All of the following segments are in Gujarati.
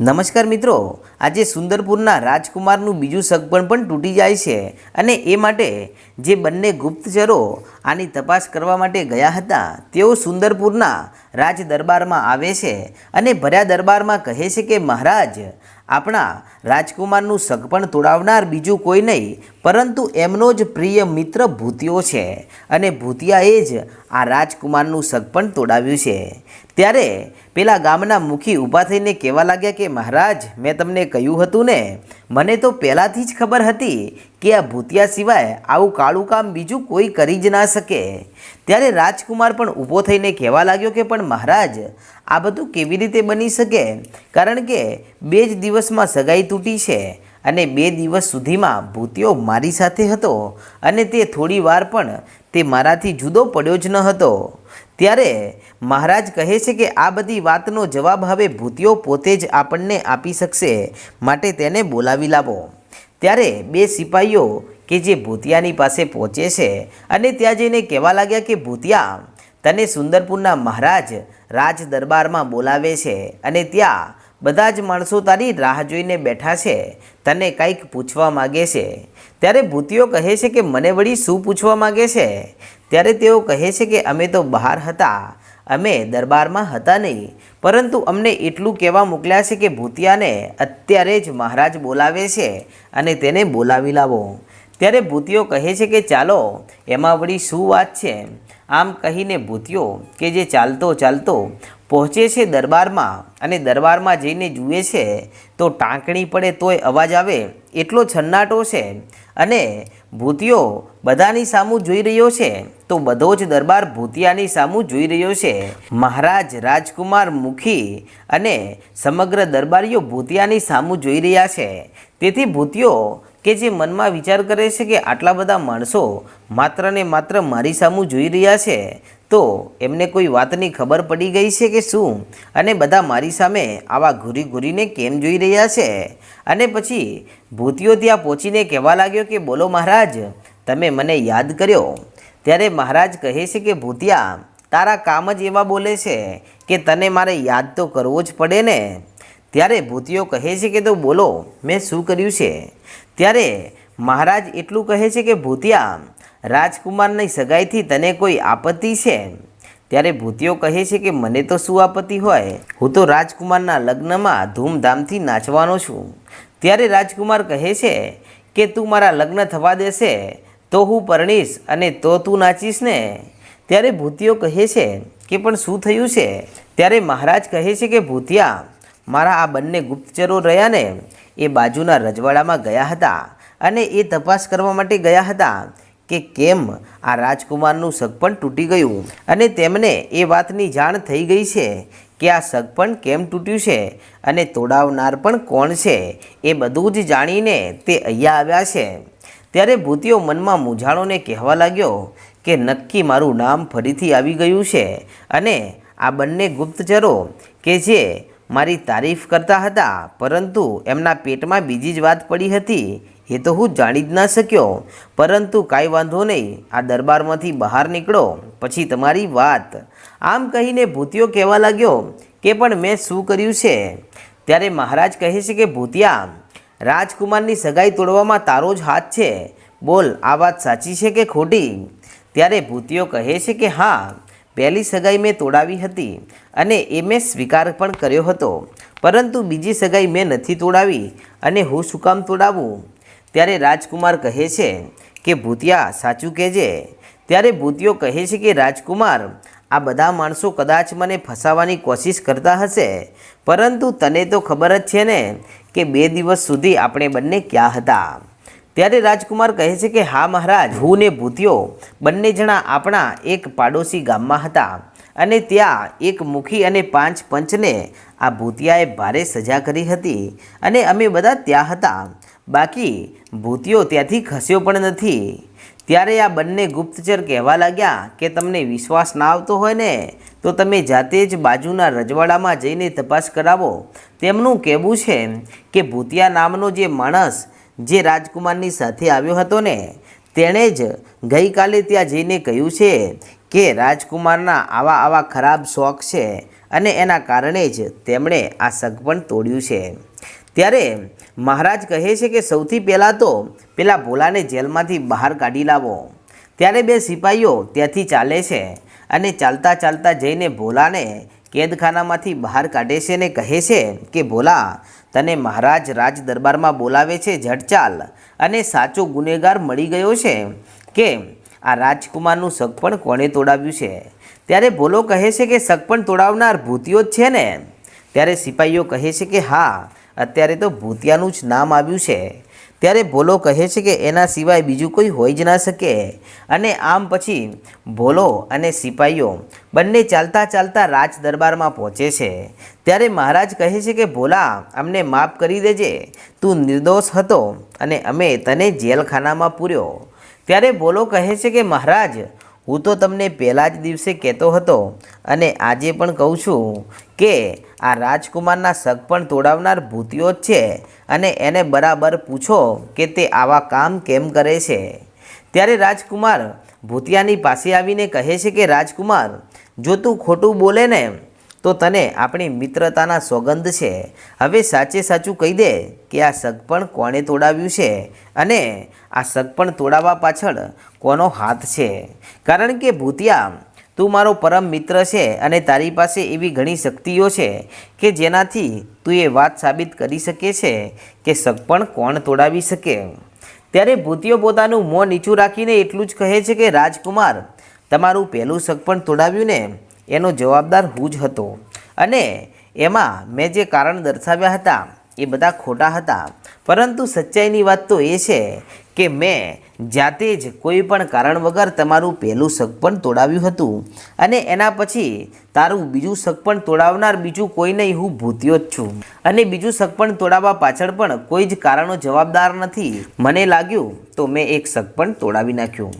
નમસ્કાર મિત્રો, આજે સુંદરપુરના રાજકુમારનું બીજું સગપણ પણ તૂટી જાય છે અને એ માટે જે બંને ગુપ્તચરો આની તપાસ કરવા માટે ગયા હતા, તેઓ સુંદરપુરના રાજ દરબારમાં આવે છે અને ભર્યા દરબારમાં કહે છે કે મહારાજ આપણા રાજકુમારનું સગપણ તોડાવનાર બીજું કોઈ નહીં, પરંતુ એમનો જ પ્રિય મિત્ર ભૂતિયો છે. અને ભૂતિયાએ જ આ રાજકુમારનું સગપણ તોડાવ્યું છે. ત્યારે પેલા ગામના મુખી ઊભા થઈને કહેવા લાગ્યા કે, મહારાજ, મેં તમને કહ્યું હતું ને, મને તો પહેલાંથી જ ખબર હતી કે આ ભૂતિયા સિવાય આવું કાળું કામ બીજું કોઈ કરી જ ના શકે? ત્યારે રાજકુમાર પણ ઊભો થઈને કહેવા લાગ્યો કે, પણ મહારાજ, આ બધું કેવી રીતે બની શકે? કારણ કે બે જ દિવસમાં સગાઈ તૂટી છે અને બે દિવસ સુધીમાં ભૂતિયો મારી સાથે હતો અને તે થોડી વાર પણ તે મારાથી જુદો પડ્યો જ ન હતો. ત્યારે મહારાજ કહે છે કે, આ બધી વાતનો જવાબ હવે ભૂતિયો પોતે જ આપણને આપી શકશે, માટે તેને બોલાવી લાવો. ત્યારે બે સિપાહીઓ કે જે ભૂતિયાની પાસે પહોંચે છે અને ત્યાં જઈને કહેવા લાગ્યા કે, ભૂતિયા, તને સુંદરપુરના મહારાજ રાજ દરબારમાં બોલાવે છે અને ત્યાં બધા જ માણસો તારી રાહ જોઈને બેઠા છે, તને કંઈક પૂછવા માગે છે. ત્યારે ભૂતિઓ કહે છે કે, મને વળી શું પૂછવા માગે છે? ત્યારે તેઓ કહે છે કે, અમે તો બહાર હતા અમે દરબારમાં હતા નહીં. પરંતુ અમને એટલું કહેવા મોકલ્યા છે કે ભૂતિયાને અત્યારે જ મહારાજ બોલાવે છે અને તેને બોલાવી લાવો. ત્યારે ભૂતિઓ કહે છે કે ચાલો, એમાં વળી શું વાત છે? આમ કહીને ભૂતિઓ કે જે ચાલતો ચાલતો પહોંચે છે દરબારમાં અને દરબારમાં જઈને જુએ છે, તો ટાંકણી પડે તોય અવાજ આવે, એટલો છન્નાટો છે. અને ભૂતિયો બધાની સામું જોઈ રહ્યો છે. તો બધો જ દરબાર ભૂતિયાની સામું જોઈ રહ્યો છે. મહારાજ રાજકુમાર મુખી અને સમગ્ર દરબારીઓ ભૂતિયાની સામું જોઈ રહ્યા છે. તેથી ભૂતિયો કે જે મનમાં વિચાર કરે છે કે આટલા બધા માણસો માત્ર ને માત્ર મારી સામું જોઈ રહ્યા છે તો એમને કોઈ વાતની ખબર પડી ગઈ છે કે શું? અને બધા મારી સામે આવા ઘૂરી ઘૂરીને કેમ જોઈ રહ્યા છે? અને પછી ભૂતિયો ત્યાં પહોંચીને કહેવા લાગ્યો કે, બોલો મહારાજ, તમે મને યાદ કર્યો. ત્યારે મહારાજ કહે છે કે, ભૂતિયા, તારા કામ જ એવા બોલે છે કે તને મારે યાદ તો કરવો જ પડે ને? ત્યારે ભૂતિયો કહે છે કે, તો બોલો, મેં શું કર્યું છે? ત્યારે મહારાજ એટલું કહે છે કે, ભૂતિયા રાજકુમારની સગાઈથી તને કોઈ આપત્તિ છે? ત્યારે ભૂતિયો કહે છે કે મને તો શું આપત્તિ હોય? હું તો રાજકુમારના લગ્નમાં ધૂમધામથી નાચવાનો છું. ત્યારે રાજકુમાર કહે છે કે તું મારા લગ્ન થવા દેશે, તો હું પરણીશ અને તો તું નાચીશ ને? ત્યારે ભૂતિયો કહે છે કે પણ શું થયું છે? ત્યારે મહારાજ કહે છે કે ભૂતિયા, મારા આ બંને ગુપ્તચરો રહ્યા ને, એ બાજુના રજવાડામાં ગયા હતા અને એ તપાસ કરવા માટે ગયા હતા. કે કેમ આ રાજકુમારનું સગપણ તૂટી ગયું? અને તેમને એ વાતની જાણ થઈ ગઈ છે કે આ સગપણ કેમ તૂટ્યું છે અને તોડાવનાર પણ કોણ છે એ બધું જ જાણીને તે અહીંયા આવ્યા છે. ત્યારે ભૂતિયો મનમાં મૂંઝાણોને કહેવા લાગ્યો કે નક્કી મારું નામ ફરીથી આવી ગયું છે અને આ બંને ગુપ્તચરો કે જે મારી તારીફ કરતા હતા, પરંતુ એમના પેટમાં બીજી જ વાત પડી હતી એ તો હું જાણી જ ના શક્યો. પરંતુ કાંઈ વાંધો નહીં, આ દરબારમાંથી બહાર નીકળો, પછી તમારી વાત. આમ કહીને ભૂતિયો કહેવા લાગ્યો કે પણ મેં શું કર્યું છે? ત્યારે મહારાજ કહે છે કે, ભૂતિયા, રાજકુમારની સગાઈ તોડવામાં તારો જ હાથ છે. બોલ, આ વાત સાચી છે કે ખોટી? ત્યારે ભૂતિયો કહે છે કે, હા, પહેલી સગાઈ મેં તોડાવી હતી અને એ મેં સ્વીકાર પણ કર્યો હતો. પરંતુ બીજી સગાઈ મેં નથી તોડાવી અને હું શું કામ તોડાવું? ત્યારે રાજકુમાર કહે છે કે, ભૂતિયા, સાચું કહેજે. ત્યારે ભૂતિયો કહે છે કે, રાજકુમાર, આ બધા માણસો કદાચ મને ફસાવાની કોશિશ કરતા હશે, પરંતુ તને તો ખબર જ છે ને કે બે દિવસ સુધી આપણે બંને ક્યાં હતા. ત્યારે રાજકુમાર કહે છે કે, હા મહારાજ, હું ને ભૂતિયો બંને જણા આપણા એક પાડોશી ગામમાં હતા અને ત્યાં એક મુખી અને પાંચ પંચને આ ભૂતિયાએ ભારે સજા કરી હતી અને અમે બધા ત્યાં હતા. બાકી ભૂતિયો ત્યાંથી ખસ્યો પણ નથી. ત્યારે આ બંને ગુપ્તચર કહેવા લાગ્યા કે તમને વિશ્વાસ ના આવતો હોય ને, તો તમે જાતે જ બાજુના રજવાડામાં જઈને તપાસ કરાવો. તેમનું કહેવું છે કે ભૂતિયા નામનો જે માણસ, જે રાજકુમારની સાથે આવ્યો હતો ને, તેણે જ ગઈકાલે ત્યાં જઈને કહ્યું છે કે રાજકુમારના આવા આવા ખરાબ શોખ છે અને એના કારણે જ તેમણે આ સગપણ તોડ્યું છે. ત્યારે મહારાજ કહે છે કે સૌથી પહેલાં તો પેલા ભોલાને જેલમાંથી બહાર કાઢી લાવો. ત્યારે બે સિપાહીઓ ત્યાંથી ચાલે છે અને ચાલતા ચાલતા જઈને ભોલાને કેદખાનામાંથી બહાર કાઢે છે ને કહે છે કે, ભોલા, તને મહારાજ રાજ દરબારમાં બોલાવે છે ઝટચાલ અને સાચો ગુનેગાર મળી ગયો છે કે આ રાજકુમારનું સગપણ કોણે તોડાવ્યું છે? ત્યારે ભોલો કહે છે કે સગપણ તોડાવનાર ભૂતિઓ જ છે ને. ત્યારે સિપાહીઓ કહે છે કે, હા અત્યારે તો ભૂતિયાનું જ નામ આવ્યું છે. ત્યારે ભોલો કહે છે કે એના સિવાય બીજું કોઈ હોઈ જ ના શકે. અને આમ પછી ભોલો અને સિપાહીઓ બંને ચાલતા ચાલતા રાજ દરબારમાં પહોંચે છે. ત્યારે મહારાજ કહે છે કે, ભોલા, અમને માફ કરી દેજે. તું નિર્દોષ હતો અને અમે તને જેલખાનામાં પૂર્યો. ત્યારે ભોલો કહે છે કે, મહારાજ હું તો તમને પહેલાં જ દિવસે કહેતો હતો અને આજે પણ કહું છું કે આ રાજકુમારના શક પણ તોડાવનાર ભૂતિઓ જ છે અને એને બરાબર પૂછો કે તે આવા કામ કેમ કરે છે. ત્યારે રાજકુમાર ભૂતિયાની પાસે આવીને કહે છે કે, રાજકુમાર, જો તું ખોટું બોલે ને તો તને આપણી મિત્રતાના સોગંદ છે. હવે સાચે સાચું કહી દે કે આ સગપણ કોણે તોડાવ્યું છે અને આ સગપણ તોડાવવા પાછળ કોનો હાથ છે. કારણ કે ભૂતિયા, તું મારો પરમ મિત્ર છે અને તારી પાસે એવી ઘણી શક્તિઓ છે કે જેનાથી તું એ વાત સાબિત કરી શકે છે કે સગપણ કોણ તોડાવી શકે. ત્યારે ભૂતિયો પોતાનું મોં નીચું રાખીને એટલું જ કહે છે કે, રાજકુમાર, તમારું પહેલું સગપણ તોડાવ્યું ને? એનો જવાબદાર હું જ હતો. અને એમાં મેં જે કારણ દર્શાવ્યા હતા એ બધા ખોટા હતા. પરંતુ સચ્ચાઈની વાત તો એ છે કે મેં જાતે જ કોઈ પણ કારણ વગર તમારું પહેલું સગપણ તોડાવ્યું હતું. અને એના પછી તારું બીજું સગપણ તોડાવનાર બીજું કોઈ નહીં, હું ભૂત્યો જ છું. અને બીજું સગપણ તોડાવવા પાછળ પણ કોઈ જ કારણો જવાબદાર નથી. મને લાગ્યું તો મેં એક સગપણ તોડાવી નાખ્યું.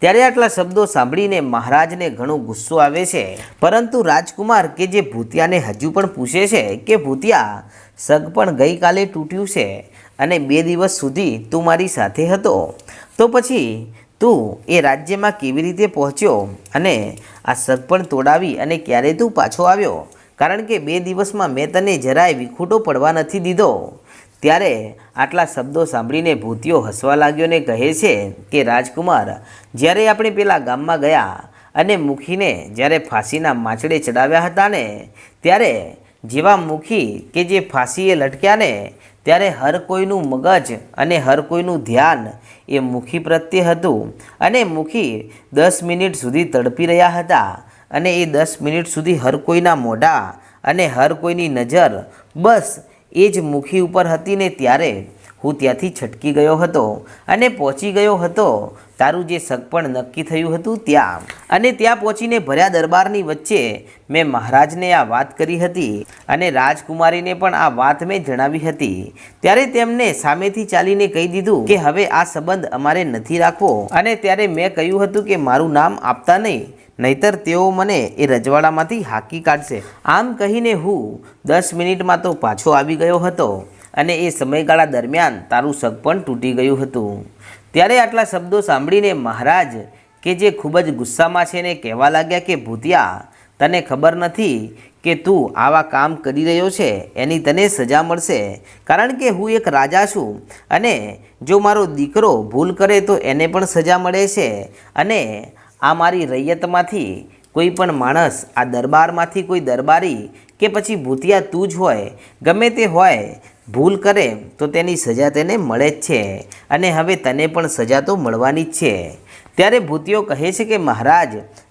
ત્યારે આટલા શબ્દો સાંભળીને મહારાજને ઘણો ગુસ્સો આવે છે. પરંતુ રાજકુમાર કે જે ભૂતિયાને હજુ પણ પૂછે છે કે, ભૂતિયા, સગ પણ ગઈકાલે તૂટ્યું છે અને બે દિવસ સુધી તું મારી સાથે હતો. તો પછી તું એ રાજ્યમાં કેવી રીતે પહોંચ્યો અને આ સગ પણ તોડાવી અને ક્યારે તું પાછો આવ્યો? કારણ કે બે દિવસમાં મેં તને જરાય વિખૂટો પડવા નથી દીધો. ત્યારે આટલા શબ્દો સાંભળીને ભૂતિયો હસવા લાગ્યો ને કહે છે કે, રાજકુમાર, જ્યારે આપણે પેલા ગામમાં ગયા અને મુખીને જ્યારે ફાંસીના માછડે ચડાવ્યા હતા ને, ત્યારે જેવા મુખી કે જે ફાંસીએ લટક્યા ને, ત્યારે હર કોઈનું મગજ અને હર કોઈનું ધ્યાન એ મુખી પ્રત્યે હતું અને મુખી દસ મિનિટ સુધી તડપી રહ્યા હતા અને એ દસ મિનિટ સુધી હર કોઈના મોઢા અને હર કોઈની નજર બસ એ જ મુખી ઉપર હતી ને ત્યારે હું ત્યાંથી છટકી ગયો હતો અને પહોંચી ગયો હતો. તારું જે સગપણ નક્કી થયું હતું ત્યાં. અને ત્યાં પહોંચીને ભર્યા દરબારની વચ્ચે મેં મહારાજને આ વાત કરી હતી અને રાજકુમારીને પણ આ વાત મેં જણાવી હતી. ત્યારે તેમને સામેથી ચાલીને કહી દીધું કે હવે આ સંબંધ અમારે નથી રાખવો. અને ત્યારે મેં કહ્યું હતું કે મારું નામ આપતા નહીં. નહીતર તેઓ મને એ રજવાડામાંથી હાકી કાઢશે. આમ કહીને હું દસ મિનિટમાં તો પાછો આવી ગયો હતો અને એ સમયગાળા દરમિયાન તારું સગ પણ તૂટી ગયું હતું. ત્યારે આટલા શબ્દો સાંભળીને મહારાજ કે જે ખૂબ જ ગુસ્સામાં છે ને કહેવા લાગ્યા કે, ભૂતિયા, તને ખબર નથી કે તું આવા કામ કરી રહ્યો છે? એની તને સજા મળશે? કારણ કે હું એક રાજા છું અને જો મારો દીકરો ભૂલ કરે તો એને પણ સજા મળે છે અને આ મારી રૈયતમાંથી કોઈ પણ માણસ, આ દરબારમાંથી કોઈ દરબારી કે પછી ભૂતિયા તું જ હોય, ગમે તે હોય, ભૂલ કરે તો તેની સજા તેને મળે જ છે અને હવે તને પણ સજા તો મળવાની જ છે. ત્યારે ભૂતિયો કહે છે કે મહારાજ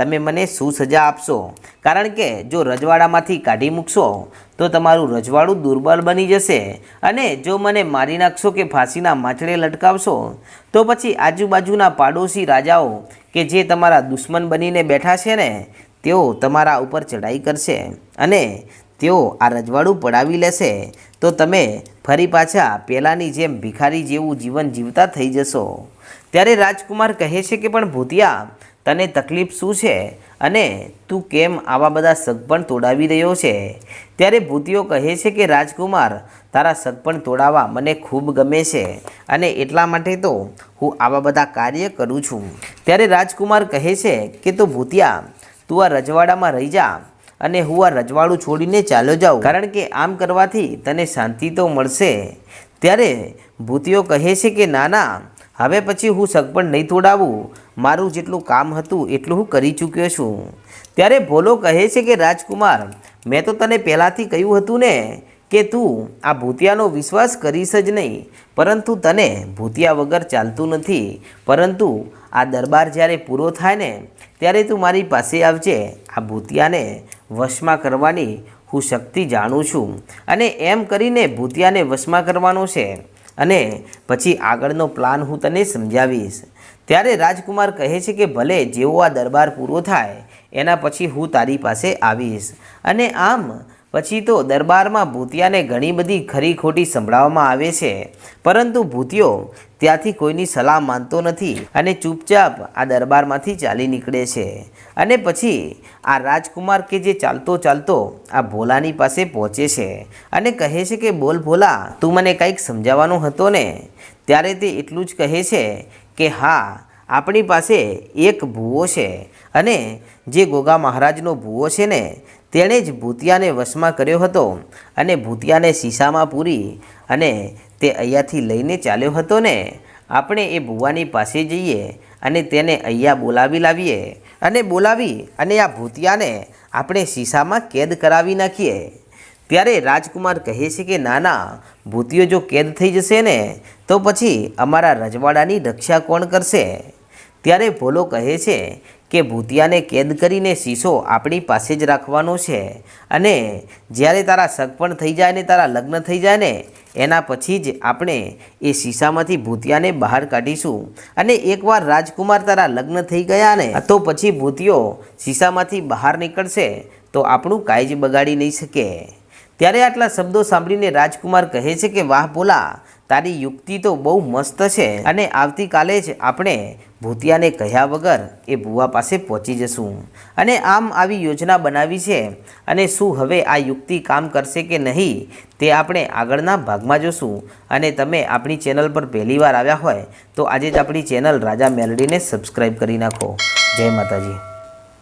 તમે મને શું સજા આપશો? કારણ કે જો રજવાડામાંથી કાઢી મૂકશો, તો તમારું રજવાડું દુર્બળ બની જશે. અને જો મને મારી નાખશો કે ફાંસીના માછડે લટકાવશો, તો પછી આજુબાજુના પાડોશી રાજાઓ કે જે તમારા દુશ્મન બનીને બેઠા છે ને, તેઓ તમારા ઉપર ચડાઈ કરશે. અને તેઓ આ રજવાડું પડાવી લેશે. તો તમે ફરી પાછા પહેલાંની જેમ ભિખારી જેવું જીવન જીવતા થઈ જશો. ત્યારે રાજકુમાર કહે છે કે, પણ ભૂતિયા તને તકલીફ શું છે? અને તું કેમ આવા બધા સગપણ તોડાવી રહ્યો છે? ત્યારે ભૂતિયો કહે છે કે, રાજકુમાર, તારા સગપણ તોડાવવા મને ખૂબ ગમે છે અને એટલા માટે તો હું આવા બધા કાર્ય કરું છું. ત્યારે રાજકુમાર કહે છે કે, તો ભૂતિયા, તું આ રજવાડામાં રહી જા અને હું આ રજવાડું છોડીને ચાલ્યો જાઉં, કારણ કે આમ કરવાથી તને શાંતિ તો મળશે. ત્યારે ભૂતિઓ કહે છે કે, ના ના હવે પછી હું સગપણ નહીં તોડાવું મારું જેટલું કામ હતું એટલું હું કરી ચૂક્યો છું. ત્યારે ભોલો કહે છે કે, રાજકુમાર, મેં તો તને પહેલાંથી કહ્યું હતું ને કે તું આ ભૂતિયાનો વિશ્વાસ કરીશ જ નહીં. પરંતુ તને ભૂતિયા વગર ચાલતું નથી. પરંતુ આ દરબાર જ્યારે પૂરો થાય ને, ત્યારે તું મારી પાસે આવજે. આ ભૂતિયાને વશમાં કરવાની હું શક્તિ જાણું છું. અને એમ કરીને ભૂતિયાને વશમાં કરવાનો છે. અને પછી આગળનો પ્લાન હું તને સમજાવીશ. ત્યારે રાજકુમાર કહે છે કે ભલે જેવો આ દરબાર પૂરો થાય, એના પછી હું તારી પાસે આવીશ. અને આમ પછી તો દરબારમાં ભૂતિયાને ઘણી બધી ખરી ખોટી સંભળાવવામાં આવે છે. પરંતુ ભૂતિયો ત્યાંથી કોઈની સલાહ માનતો નથી અને ચૂપચાપ આ દરબારમાંથી ચાલી નીકળે છે. અને પછી આ રાજકુમાર કે જે ચાલતો ચાલતો આ ભોલાની પાસે પહોંચે છે અને કહે છે કે, બોલ ભોલા, તું મને કંઈક સમજાવવાનો હતો ને? ત્યારે તે એટલું જ કહે છે કે, હા, આપણી પાસે એક ભૂવો છે અને જે ગોગા મહારાજનો ભૂવો છે ને, તેણે જ ભૂતિયાને વશમાં કર્યો હતો અને ભૂતિયાને શીશામાં પૂરી અને તે અહીંયાથી લઈને ચાલ્યો હતો ને, આપણે એ ભુવાની પાસે જઈએ અને તેને અહીંયા બોલાવી લાવીએ અને બોલાવી અને આ ભૂતિયાને આપણે શીશામાં કેદ કરાવી નાખીએ. ત્યારે રાજકુમાર કહે છે કે ના ના ભૂતિયો જો કેદ થઈ જશે ને, તો પછી અમારા રજવાડાની રક્ષા કોણ કરશે? ત્યારે ભોલો કહે છે કે, ભૂતિયાને કેદ કરીને શીશો આપણી પાસે જ રાખવાનો છે અને જ્યારે તારા સગપણ થઈ જાય ને, તારા લગ્ન થઈ જાય ને એના પછી જ આપણે એ શીશામાંથી ભૂતિયાને બહાર કાઢીશું. અને એકવાર રાજકુમાર તારા લગ્ન થઈ ગયા ને, તો પછી ભૂતિયો શીશામાંથી બહાર નીકળશે, તો આપણું કાંઈ જ બગાડી નહીં શકે. ત્યારે આટલા શબ્દો સાંભળીને રાજકુમાર કહે છે કે, વાહ બોલા, તારી યુક્તિ તો બહુ મસ્ત છે અને આવતીકાલે જ આપણે ભૂતિયાને કહ્યા વગર એ ભૂવા પાસે પહોંચી જશું. અને આમ આવી યોજના બનાવી છે અને શું હવે આ યુક્તિ કામ કરશે કે નહીં તે આપણે આગળના ભાગમાં જોશું. અને તમે આપણી ચેનલ પર પહેલીવાર આવ્યા હોય તો આજે જ આપણી ચેનલ રાજા મેલડીને સબસ્ક્રાઈબ કરી નાખો. જય માતાજી.